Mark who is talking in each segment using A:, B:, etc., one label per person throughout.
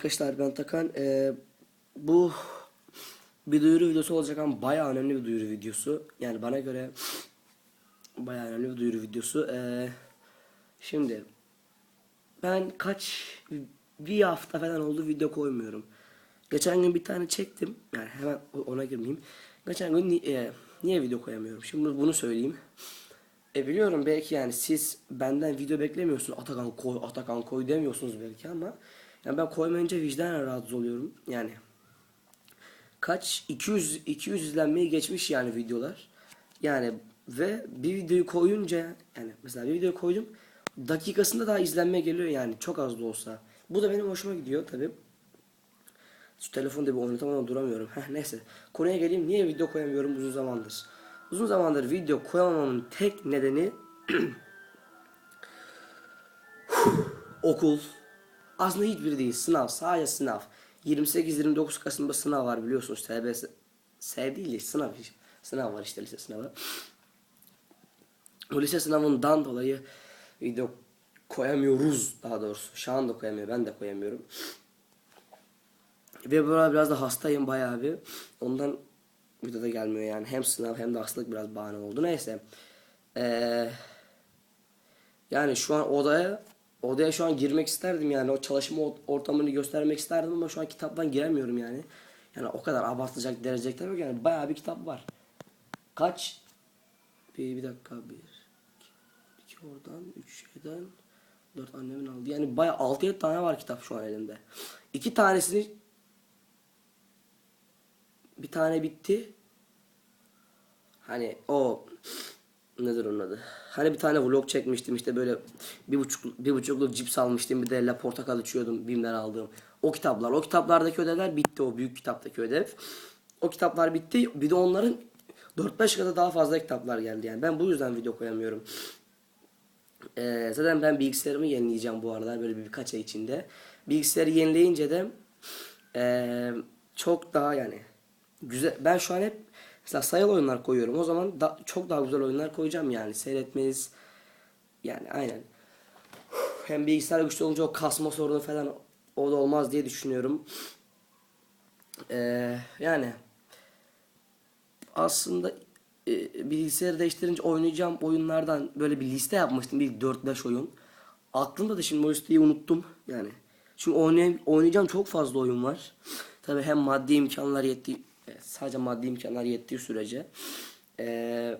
A: arkadaşlar ben Takan. Ee, bu bir duyuru videosu olacak ama bayağı önemli bir duyuru videosu. Yani bana göre bayağı önemli bir duyuru videosu. Ee, şimdi ben kaç bir hafta falan oldu video koymuyorum. Geçen gün bir tane çektim. Yani hemen ona girmeyeyim. Geçen gün ni- e, niye video koyamıyorum? Şimdi bunu söyleyeyim. E biliyorum belki yani siz benden video beklemiyorsunuz. Atakan koy, Atakan koy demiyorsunuz belki ama yani ben koymayınca vicdanen rahatsız oluyorum. Yani kaç 200 200 izlenmeyi geçmiş yani videolar. Yani ve bir videoyu koyunca yani mesela bir video koydum dakikasında daha izlenme geliyor yani çok az da olsa. Bu da benim hoşuma gidiyor tabi. Şu telefonu da bir oynatamadan duramıyorum. Heh, neyse. Konuya geleyim. Niye video koyamıyorum uzun zamandır? Uzun zamandır video koyamamamın tek nedeni okul. Aslında hiçbiri değil. Sınav. Sadece sınav. 28-29 Kasım'da sınav var biliyorsunuz. TBS. S değil de sınav. Sınav var işte lise sınavı. O lise sınavından dolayı video koyamıyoruz daha doğrusu. Şu anda koyamıyor. Ben de koyamıyorum. Ve böyle biraz da hastayım bayağı bir. Ondan videoda gelmiyor yani. Hem sınav hem de hastalık biraz bahane oldu. Neyse. Ee, yani şu an odaya odaya şu an girmek isterdim yani. O çalışma ort- ortamını göstermek isterdim ama şu an kitaptan giremiyorum yani. Yani o kadar abartacak derecekler yok yani. Bayağı bir kitap var. Kaç? Bir, bir dakika. Bir, iki, iki oradan, üç şeyden, dört annemin aldı. Yani bayağı 6-7 tane var kitap şu an elimde. İki tanesini bir tane bitti. Hani o nedir onun adı? Hani bir tane vlog çekmiştim işte böyle bir buçuk bir buçukluk cips almıştım bir de la portakal içiyordum bimden aldığım. O kitaplar, o kitaplardaki ödevler bitti o büyük kitaptaki ödev. O kitaplar bitti. Bir de onların 4-5 kadar daha fazla kitaplar geldi yani. Ben bu yüzden video koyamıyorum. Ee, zaten ben bilgisayarımı yenileyeceğim bu aralar böyle bir birkaç ay içinde. Bilgisayarı yenileyince de ee, çok daha yani güzel. Ben şu an hep mesela sayılı oyunlar koyuyorum. O zaman da, çok daha güzel oyunlar koyacağım yani. Seyretmeniz yani aynen. Hem bilgisayar güçlü olunca o kasma sorunu falan o da olmaz diye düşünüyorum. Ee, yani aslında e, bilgisayarı değiştirince oynayacağım oyunlardan böyle bir liste yapmıştım. Bir 4-5 oyun. Aklımda da şimdi o listeyi unuttum. Yani. Çünkü oynay oynayacağım çok fazla oyun var. Tabi hem maddi imkanlar evet, sadece maddi imkanlar yettiği sürece ee,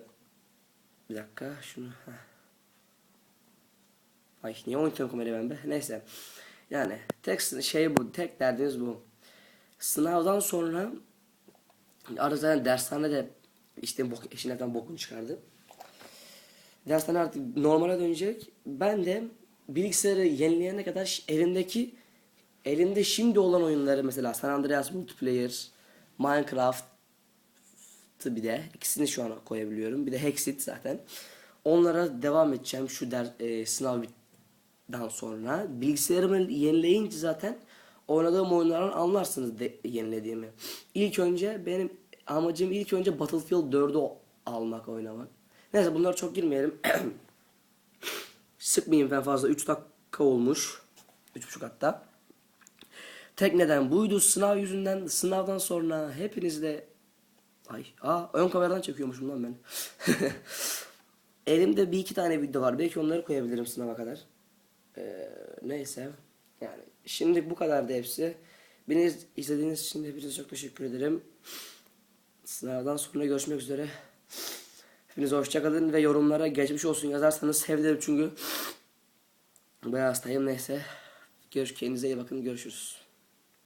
A: bir dakika şunu heh. Ay niye oynatıyorum kamerayı ben be? Neyse. Yani tek şey bu. Tek derdiniz bu. Sınavdan sonra arada zaten dershanede işte bok, eşinden bokunu çıkardı. Dershane artık normale dönecek. Ben de bilgisayarı yenileyene kadar elimdeki elimde şimdi olan oyunları mesela San Andreas Multiplayer, Minecraft bir de ikisini şu an koyabiliyorum. Bir de Hexit zaten. Onlara devam edeceğim şu der, e, sınavdan sonra. Bilgisayarımı yenileyince zaten oynadığım oyunlardan anlarsınız de, yenilediğimi. İlk önce benim amacım ilk önce Battlefield 4'ü o- almak, oynamak. Neyse bunlara çok girmeyelim. Sıkmayayım ben fazla. 3 dakika olmuş. 3,5 hatta. Tek neden buydu. Sınav yüzünden, sınavdan sonra hepinizle Ay, aa ön kameradan çekiyormuşum lan ben. Elimde bir iki tane video var. Belki onları koyabilirim sınava kadar. Ee, neyse. Yani şimdi bu kadardı hepsi. Beni izlediğiniz için hepinize çok teşekkür ederim. Sınavdan sonra görüşmek üzere. Hepinize hoşçakalın ve yorumlara geçmiş olsun yazarsanız sevinirim çünkü bayağı hastayım neyse. Görüş kendinize iyi bakın görüşürüz.